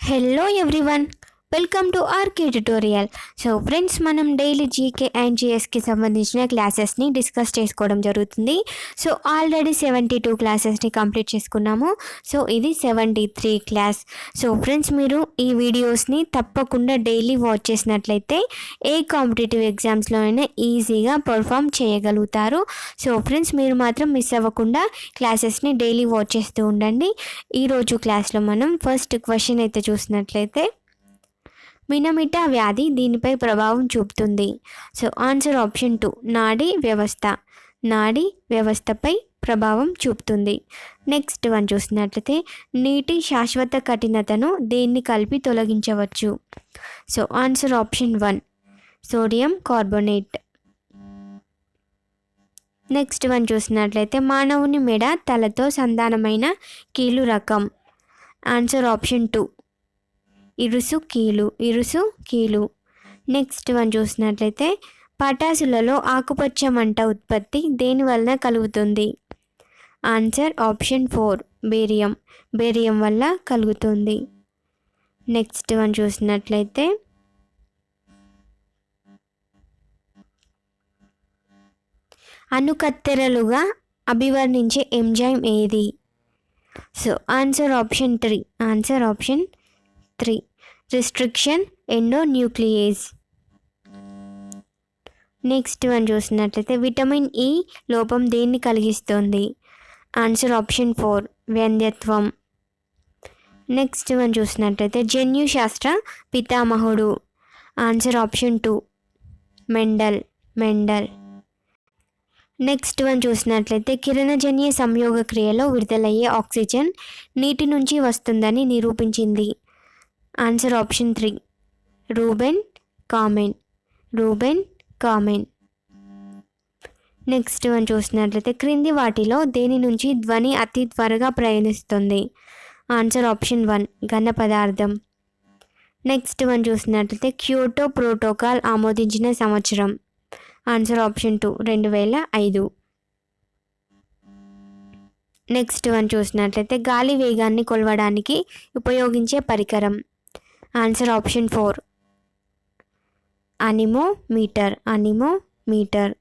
Hello everyone welcome to RK tutorial so friends మనం daily GK and జిఎస్కి సంబంధించిన క్లాసెస్ని డిస్కస్ చేసుకోవడం జరుగుతుంది. సో ఆల్రెడీ సెవెంటీ టూ క్లాసెస్ని కంప్లీట్ చేసుకున్నాము. సో ఇది seventy three class so friends మీరు ఈ వీడియోస్ని తప్పకుండా డైలీ వాచ్ చేసినట్లయితే ఏ కాంపిటేటివ్ ఎగ్జామ్స్లో అయినా ఈజీగా పర్ఫామ్ చేయగలుగుతారు. సో ఫ్రెండ్స్ మీరు మాత్రం మిస్ అవ్వకుండా క్లాసెస్ని డైలీ వాచ్ చేస్తూ ఉండండి. ఈరోజు క్లాస్లో మనం ఫస్ట్ క్వశ్చన్ అయితే చూసినట్లయితే మినమిటా వ్యాధి దీనిపై ప్రభావం చూపుతుంది. సో ఆన్సర్ ఆప్షన్ టూ నాడీ వ్యవస్థ. నాడీ వ్యవస్థపై ప్రభావం చూపుతుంది. నెక్స్ట్ వన్ చూసినట్లయితే నీటి శాశ్వత కఠినతను దేన్ని కలిపి తొలగించవచ్చు. So answer option one sodium carbonate next one చూసినట్లయితే మానవుని మెడ తలతో సంధానమైన కీలు రకం. ఆన్సర్ ఆప్షన్ టూ ఇరుసు కీలు ఇరుసు కీలు. నెక్స్ట్ వన్ చూసినట్లయితే పటాసులలో ఆకుపచ్చ మంట ఉత్పత్తి దేని వలన కలుగుతుంది? Answer option four barium barium వల్ల కలుగుతుంది. నెక్స్ట్ వన్ చూసినట్లయితే అనుకత్తెరలుగా అభివర్ణించే ఎంజైమ్ ఏది? So answer option three answer option three. Restriction endonuclease next one చూసినట్లయితే విటమిన్ ఈ e లోపం దేన్ని కలిగిస్తుంది? ఆన్సర్ ఆప్షన్ ఫోర్ వ్యంధ్యత్వం నెక్స్ట్ వన్ చూసినట్లయితే జన్యు శాస్త్ర పితామహుడు. Answer option two Mendel Mendel. Next one చూసినట్లయితే కిరణజన్య సంయోగ క్రియలో విడుదలయ్యే ఆక్సిజన్ నీటి నుంచి వస్తుందని నిరూపించింది. Answer option three Ruben Kamen Ruben Kamen next one చూసినట్లయితే క్రింది వాటిలో దేని నుంచి ధ్వని అతి త్వరగా ప్రయాణిస్తుంది? ఆన్సర్ ఆప్షన్ వన్ ఘన పదార్థం. నెక్స్ట్ వన్ చూసినట్లయితే క్యూటో ప్రోటోకాల్ ఆమోదించిన సంవత్సరం. ఆన్సర్ ఆప్షన్ టూ రెండు వేల ఐదు. నెక్స్ట్ వన్ చూసినట్లయితే గాలి వేగాన్ని కొలవడానికి ఉపయోగించే పరికరం. Answer option four. Anemometer anemometer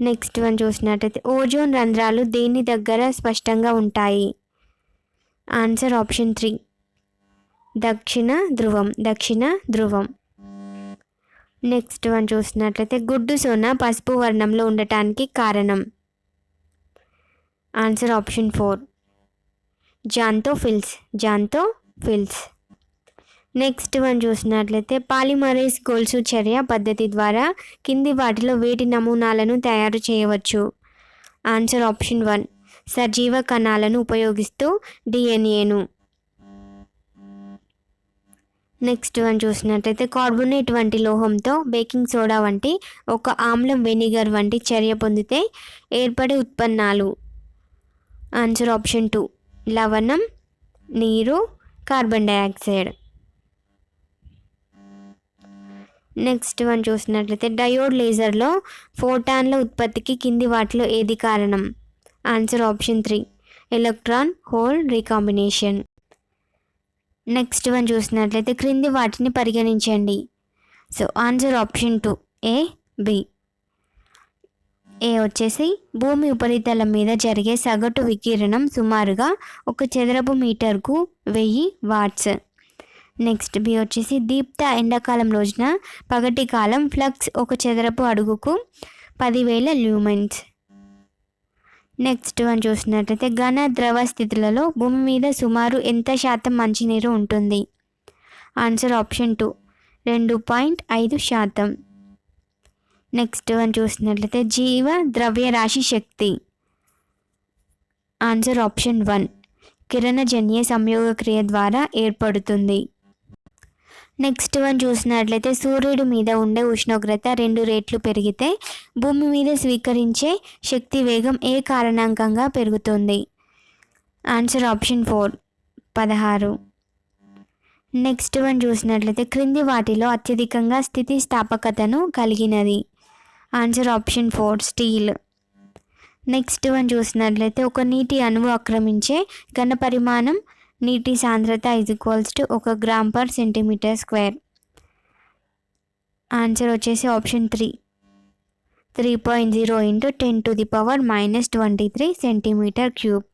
next one చూసినట్టయితే ఓజోన్ రంధ్రాలు దేని దగ్గర స్పష్టంగా ఉంటాయి? Answer option three. దక్షిణ ధ్రువం దక్షిణ ధ్రువం. నెక్స్ట్ వన్ చూసినట్లయితే గుడ్డు సోన పసుపు వర్ణంలో ఉండటానికి కారణం. Answer option four. Xanthophylls xanthophylls. Next one చూసినట్లయితే పాలిమరైజ్ గొలుసు చర్య పద్ధతి ద్వారా కింది వాటిలో వేటి నమూనాలను తయారు చేయవచ్చు. ఆన్సర్ ఆప్షన్ వన్ సజీవ కణాలను ఉపయోగిస్తూ డిఎన్ఏను నెక్స్ట్ వన్ చూసినట్లయితే కార్బోనేట్ వంటి లోహంతో బేకింగ్ సోడా వంటి ఒక ఆమ్లం వెనిగర్ వంటి చర్య పొందితే ఏర్పడే ఉత్పన్నాలు. ఆన్సర్ ఆప్షన్ టూ లవణం నీరు కార్బన్ డయాక్సైడ్ నెక్స్ట్ వన్ చూసినట్లయితే డయోడ్ లేజర్లో ఫోటాన్ల ఉత్పత్తికి కింది వాటిలో ఏది కారణం? Answer option three. Electron hole recombination. Next one చూసినట్లయితే క్రింది వాటిని పరిగణించండి. So answer option two A B. A వచ్చేసి భూమి ఉపరితలం మీద జరిగే సగటు వికిరణం సుమారుగా ఒక చదరపు మీటర్కు వెయ్యి వాట్స్. నెక్స్ట్ బి వచ్చేసి దీప్త ఎండాకాలం రోజున పగటి కాలం ఫ్లక్స్ ఒక చదరపు అడుగుకు పదివేల ల్యూమెన్స్. నెక్స్ట్ వన్ చూసినట్లయితే ఘన ద్రవ స్థితులలో భూమి మీద సుమారు ఎంత శాతం మంచినీరు ఉంటుంది? ఆన్సర్ ఆప్షన్ టూ రెండు పాయింట్ ఐదు శాతం. నెక్స్ట్ వన్ చూసినట్లయితే జీవ ద్రవ్యరాశి శక్తి. ఆన్సర్ ఆప్షన్ వన్ కిరణజన్య సంయోగ క్రియ ద్వారా ఏర్పడుతుంది. నెక్స్ట్ వన్ చూసినట్లయితే సూర్యుడి మీద ఉండే ఉష్ణోగ్రత రెండు రేట్లు పెరిగితే భూమి మీద స్వీకరించే శక్తి వేగం ఏ కారణాంకంగా పెరుగుతుంది? ఆన్సర్ ఆప్షన్ ఫోర్ పదహారు. నెక్స్ట్ వన్ చూసినట్లయితే క్రింది వాటిలో అత్యధికంగా స్థితిస్థాపకతను కలిగినది. Answer option four steel. Next one చూసినట్లయితే ఒక నీటి అణువు ఆక్రమించే ఘన పరిమాణం నీటి సాంద్రత ఐదు ఈక్వల్స్ టు ఒక gram per centimetre square. Answer వచ్చేసి option three. Three point zero into ten to the power minus twenty three centimetre cube.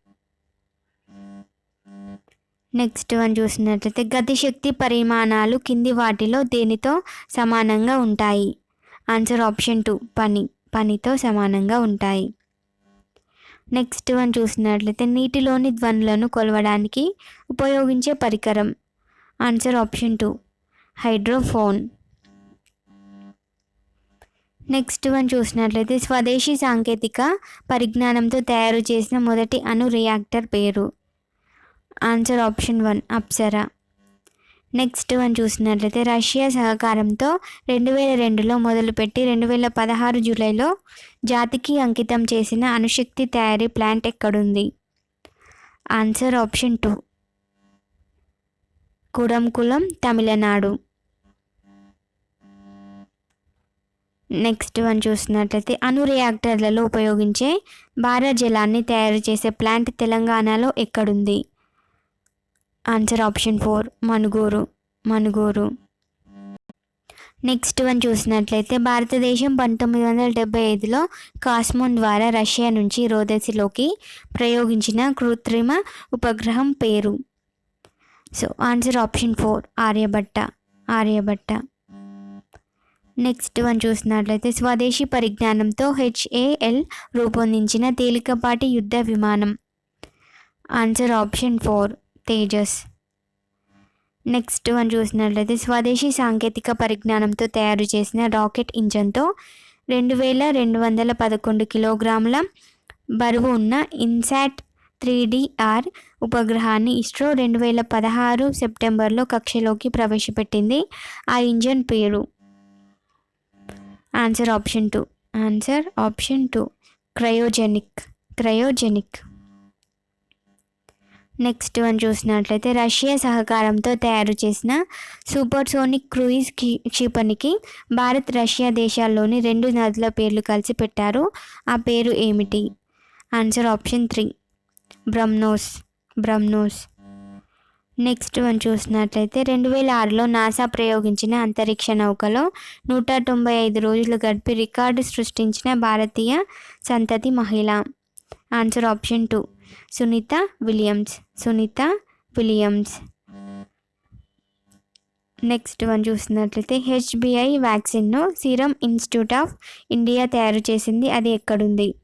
Next one చూసినట్లయితే గతిశక్తి పరిమాణాలు కింది వాటిలో దేనితో సమానంగా ఉంటాయి? ఆన్సర్ ఆప్షన్ టూ పని పనితో సమానంగా ఉంటాయి. నెక్స్ట్ వన్ చూసినట్లయితే నీటిలోని ధ్వనులను కొలవడానికి ఉపయోగించే పరికరం. Answer option two hydrophone next one చూసినట్లయితే స్వదేశీ సాంకేతిక పరిజ్ఞానంతో తయారు చేసిన మొదటి అణు రియాక్టర్ పేరు. Answer option one Apsara next one చూసినట్లయితే రష్యా సహకారంతో రెండు వేల రెండులో మొదలుపెట్టి రెండు వేల పదహారు జూలైలో జాతికి అంకితం చేసిన అణుశక్తి తయారీ ప్లాంట్ ఎక్కడుంది? Answer option two. Kudankulam Tamil Nadu. Next one చూసినట్లయితే అణు రియాక్టర్లలో ఉపయోగించే భార జలాన్ని తయారు చేసే ప్లాంట్ తెలంగాణలో ఎక్కడుంది? Answer option four Manuguru Manuguru next one చూసినట్లయితే భారతదేశం పంతొమ్మిది వందల డెబ్బై ఐదులో కాస్మోన్ ద్వారా రష్యా నుంచి రోదసిలోకి ప్రయోగించిన కృత్రిమ ఉపగ్రహం పేరు. So answer option four Aryabhata Aryabhata next one చూసినట్లయితే స్వదేశీ పరిజ్ఞానంతో హెచ్ఏఎల్ రూపొందించిన తేలికపాటి యుద్ధ విమానం. Answer option four Tejas. Next one చూసినట్లయితే స్వదేశీ సాంకేతిక పరిజ్ఞానంతో తయారు చేసిన రాకెట్ ఇంజన్తో రెండు వేల రెండు వందల పదకొండు కిలోగ్రాముల బరువు ఉన్న ఇన్సాట్ త్రీ డిఆర్ ఉపగ్రహాన్ని ఇస్రో రెండు వేల పదహారు సెప్టెంబర్లో కక్షలోకి ప్రవేశపెట్టింది. ఆ ఇంజన్ పేరు? Answer option two. Answer option two. Cryogenic. Cryogenic. Next one చూసినట్లయితే రష్యా సహకారంతో తయారు చేసిన సూపర్ సోనిక్ క్రూయిజ్ క్షిపణికి భారత్ రష్యా దేశాల్లోని రెండు నదుల పేర్లు కలిసి పెట్టారు. ఆ పేరు ఏమిటి? Answer option three. BrahMos BrahMos next one చూసినట్లయితే రెండు వేల ఆరులో నాసా ప్రయోగించిన అంతరిక్ష నౌకలో నూట తొంభై ఐదు రోజులు గడిపి రికార్డు సృష్టించిన భారతీయ సంతతి మహిళ. Answer option two. Sunita Williams. Sunita Williams. Next one చూసినట్లయితే హెచ్బిఐ వ్యాక్సిన్ను సీరం ఇన్స్టిట్యూట్ ఆఫ్ ఇండియా తయారు చేసింది. అది ఎక్కడుంది?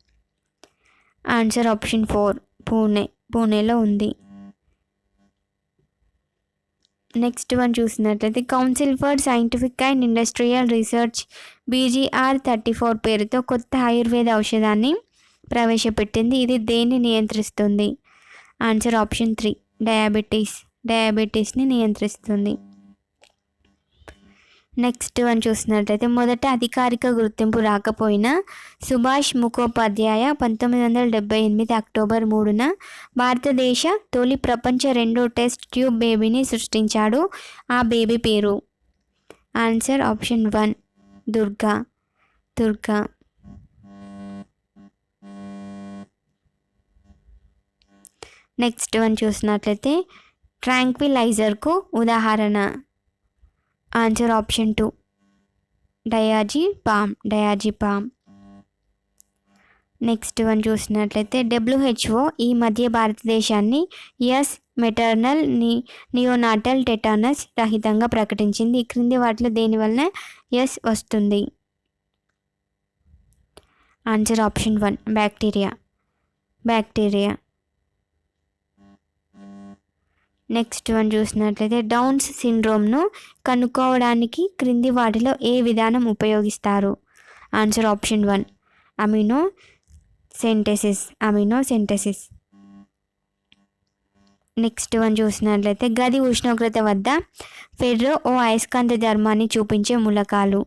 ఆన్సర్ ఆప్షన్ ఫోర్ పూణే పూణేలో ఉంది. నెక్స్ట్ వన్ చూసినట్లయితే council for scientific and industrial research BGR thirty four పేరుతో కొత్త ఆయుర్వేద ఔషధాన్ని ప్రవేశపెట్టింది. ఇది దేన్ని నియంత్రిస్తుంది? Answer option three. డయాబెటీస్. డయాబెటీస్ని నియంత్రిస్తుంది. నెక్స్ట్ వన్ చూసినట్లయితే మొదట అధికారిక గుర్తింపు రాకపోయినా సుభాష్ ముఖోపాధ్యాయ పంతొమ్మిది వందల డెబ్బై ఎనిమిది అక్టోబర్ మూడున భారతదేశ తొలి ప్రపంచ రెండో టెస్ట్ ట్యూబ్ బేబీని సృష్టించాడు. ఆ బేబీ పేరు? Answer option one. Durga. Durga. Next one చూసినట్లయితే ట్రాంక్విలైజర్కు ఉదాహరణ. Answer option two. Diazepam diazepam. Next one చూసినట్లయితే డబ్ల్యూహెచ్ఓ ఈ మధ్య భారతదేశాన్ని ఎస్ మెటర్నల్ని నియోనాటల్ టెటానస్ రహితంగా ప్రకటించింది. ఈ క్రింది వాటిలో దేనివల్ల ఎస్ వస్తుంది? Answer option one bacteria. Bacteria. Next one చూసినట్లయితే డౌన్స్ సిండ్రోమ్ను కనుక్కోవడానికి క్రింది వాటిలో ఏ విధానం ఉపయోగిస్తారు? Answer option one. Amniocentesis amniocentesis. Next one చూసినట్లయితే గది ఉష్ణోగ్రత వద్ద ఫెర్రో ఓ అయస్కాంత ధర్మాన్ని చూపించే మూలకాలు.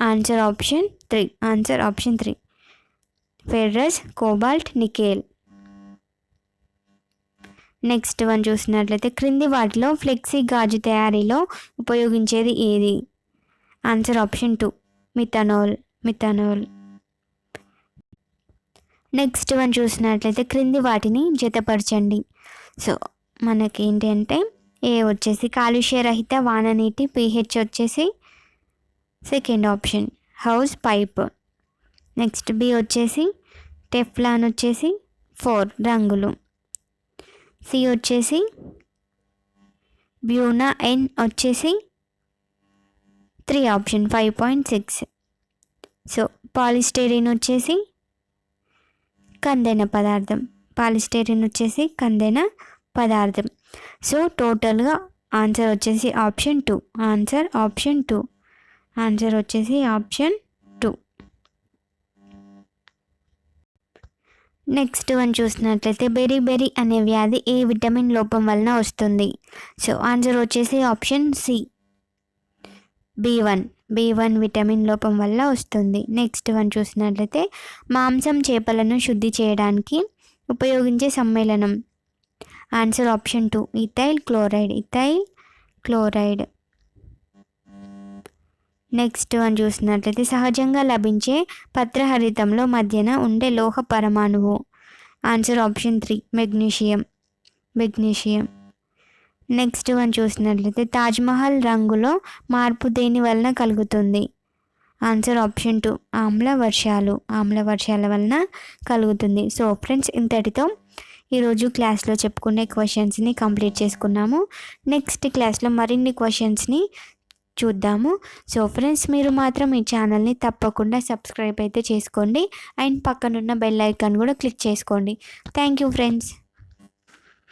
Answer option three. Answer option three. Ferrous cobalt nickel. Next one చూసినట్లయితే క్రింది వాటిలో ఫ్లెక్సీ గాజు తయారీలో ఉపయోగించేది ఏది? Answer option two methanol methanol next one చూసినట్లయితే క్రింది వాటిని జతపరచండి. సో మనకి ఏంటి అంటే ఏ వచ్చేసి కాలుష్యరహిత వాననీటి పిహెచ్ వచ్చేసి second option house pipe next B వచ్చేసి టెఫ్లాన్ వచ్చేసి ఫోర్ రంగులు. సి వచ్చేసి బ్యూనా ఎన్ వచ్చేసి three option five point six. So polystyrene వచ్చేసి కందెన పదార్థం. పాలిస్టేరిన్ వచ్చేసి కందెన పదార్థం. సో టోటల్గా ఆన్సర్ వచ్చేసి option two. Answer option two. Answer వచ్చేసి ఆప్షన్ నెక్స్ట్ వన్ చూసినట్లయితే బెరీ బెరీ అనే వ్యాధి ఏ విటమిన్ లోపం వలన వస్తుంది? సో ఆన్సర్ వచ్చేసి option C. B one. B one vitamin లోపం వల్ల వస్తుంది. నెక్స్ట్ వన్ చూసినట్లయితే మాంసం చేపలను శుద్ధి చేయడానికి ఉపయోగించే సమ్మేళనం. Answer option two. Ethyl chloride. Ethyl chloride. Next అని చూసినట్లయితే సహజంగా లభించే పత్రహరితంలో మధ్యన ఉండే లోహ పరమాణువు. Answer option three magnesium magnesium next one చూసినట్లయితే తాజ్మహల్ రంగులో మార్పు దేని వలన కలుగుతుంది? ఆన్సర్ ఆప్షన్ టూ ఆమ్ల వర్షాలు. ఆమ్ల వర్షాల వలన కలుగుతుంది. సో ఫ్రెండ్స్ ఇంతటితో ఈరోజు క్లాస్లో చెప్పుకునే క్వశ్చన్స్ని కంప్లీట్ చేసుకున్నాము. నెక్స్ట్ క్లాస్లో మరిన్ని క్వశ్చన్స్ని చూద్దాము. సో ఫ్రెండ్స్ మీరు మాత్రం ఈ ఛానల్ని తప్పకుండా సబ్స్క్రైబ్ అయితే చేసుకోండి. అండ్ పక్కనున్న బెల్ ఐకాన్ కూడా క్లిక్ చేసుకోండి. Thank you friends.